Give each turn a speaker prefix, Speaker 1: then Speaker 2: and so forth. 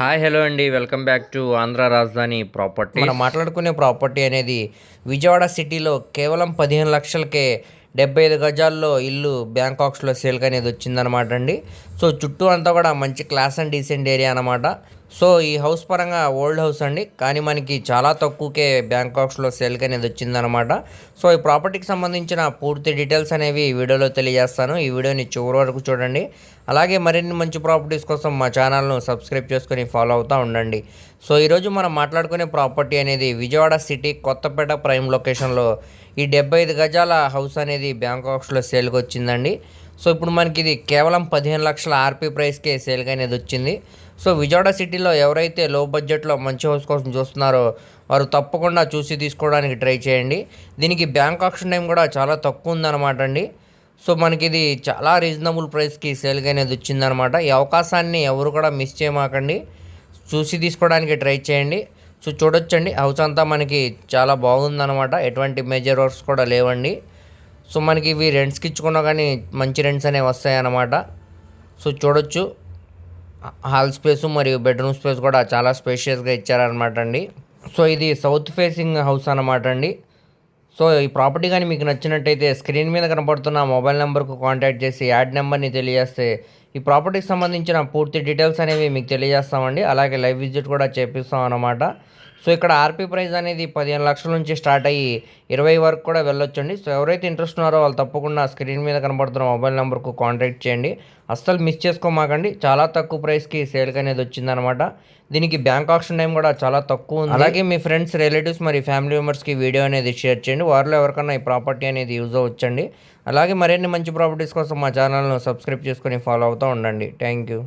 Speaker 1: Hi hello అండి. Welcome back to Andhra రాజధాని property
Speaker 2: మనం మాట్లాడుకునే ప్రాపర్టీ అనేది విజయవాడ సిటీలో కేవలం పదిహేను లక్షలకే డెబ్బై ఐదు గజాల్లో ఇల్లు బ్యాంకాక్స్లో సేల్కి అనేది వచ్చిందనమాట అండి. సో చుట్టూ అంతా కూడా మంచి క్లాస్ అండ్ డీసెంట్ ఏరియా అనమాట సో ఈ హౌస్ పరంగా ఓల్డ్ హౌస్ అండి. కానీ మనకి చాలా తక్కువకే బ్యాంకాక్స్లో సేల్కి అనేది వచ్చిందనమాట సో ఈ ప్రాపర్టీకి సంబంధించిన పూర్తి డీటెయిల్స్ అనేవి ఈ వీడియోలో తెలియజేస్తాను. ఈ వీడియోని చివరి వరకు చూడండి. అలాగే మరిన్ని మంచి ప్రాపర్టీస్ కోసం మా ఛానల్ను సబ్స్క్రైబ్ చేసుకొని ఫాలో అవుతూ ఉండండి. సో ఈరోజు మనం మాట్లాడుకునే ప్రాపర్టీ అనేది విజయవాడ సిటీ కొత్తపేట ప్రైమ్ లొకేషన్లో ఈ డెబ్బై ఐదు గజాల హౌస్ అనేది బ్యాంకాక్స్లో సేల్కి వచ్చిందండి సో ఇప్పుడు మనకి ఇది కేవలం పదిహేను లక్షల ఆర్పీ ప్రైస్కే సేల్గా అనేది వచ్చింది. సో విజయవాడ సిటీలో ఎవరైతే లో బడ్జెట్లో మంచి హౌస్ కోసం చూస్తున్నారో వారు తప్పకుండా చూసి తీసుకోవడానికి ట్రై చేయండి. దీనికి బ్యాంక్ ఆప్షన్ టైం కూడా చాలా తక్కువ ఉందన్నమాట అండి. సో మనకి ఇది చాలా రీజనబుల్ ప్రైస్కి సేల్గా అనేది వచ్చిందనమాట ఈ అవకాశాన్ని ఎవరు కూడా మిస్ చేయమాకండి. చూసి తీసుకోవడానికి ట్రై చేయండి. సో చూడొచ్చండి. హౌస్ అంతా మనకి చాలా బాగుందన్నమాట. ఎటువంటి మేజర్ వర్క్స్ కూడా లేవండి. సో మనకి ఇవి రెంట్స్కి ఇచ్చుకున్నా కానీ మంచి రెంట్స్ అనేవి వస్తాయి అన్నమాట సో చూడొచ్చు. హాల్ స్పేస్ మరియు బెడ్రూమ్ స్పేస్ కూడా చాలా స్పేషియస్గా ఇచ్చారనమాట అండి. సో ఇది సౌత్ ఫేసింగ్ హౌస్ అనమాట అండి. సో ఈ ప్రాపర్టీ కానీ మీకు నచ్చినట్టయితే స్క్రీన్ మీద కనపడుతున్న మొబైల్ నెంబర్కు కాంటాక్ట్ చేసి యాడ్ నెంబర్ని తెలియజేస్తే ఈ ప్రాపర్టీకి సంబంధించిన పూర్తి డీటెయిల్స్ అనేవి మీకు తెలియజేస్తామండి. అలాగే లైవ్ విజిట్ కూడా చేపిస్తాం అన్నమాట సో ఇక్కడ ఆర్పీ ప్రైస్ అనేది పదిహేను లక్షల నుంచి స్టార్ట్ అయ్యి ఇరవై వరకు కూడా వెళ్ళొచ్చండి. సో ఎవరైతే ఇంట్రెస్ట్ ఉన్నారో వాళ్ళు తప్పకుండా స్క్రీన్ మీద కనబడుతున్న మొబైల్ నెంబర్కు కాంటాక్ట్ చేయండి. అస్సలు మిస్ చేసుకోమాకండి. చాలా తక్కువ ప్రైస్కి సేల్కి అనేది వచ్చిందనమాట దీనికి బ్యాంక్ ఆప్షన్ టైం కూడా చాలా తక్కువ ఉంది. అలాగే మీ ఫ్రెండ్స్ రిలేటివ్స్ మరి ఫ్యామిలీ మెంబర్స్కి వీడియో అనేది షేర్ చేయండి. వారిలో ఎవరికైనా ఈ ప్రాపర్టీ అనేది యూజ్ అవ్వచ్చండి. అలాగే మరిన్ని మంచి ప్రాపర్టీస్ కోసం మా ఛానల్ను సబ్స్క్రైబ్ చేసుకొని ఫాలో అవుతూ ఉండండి. Thank you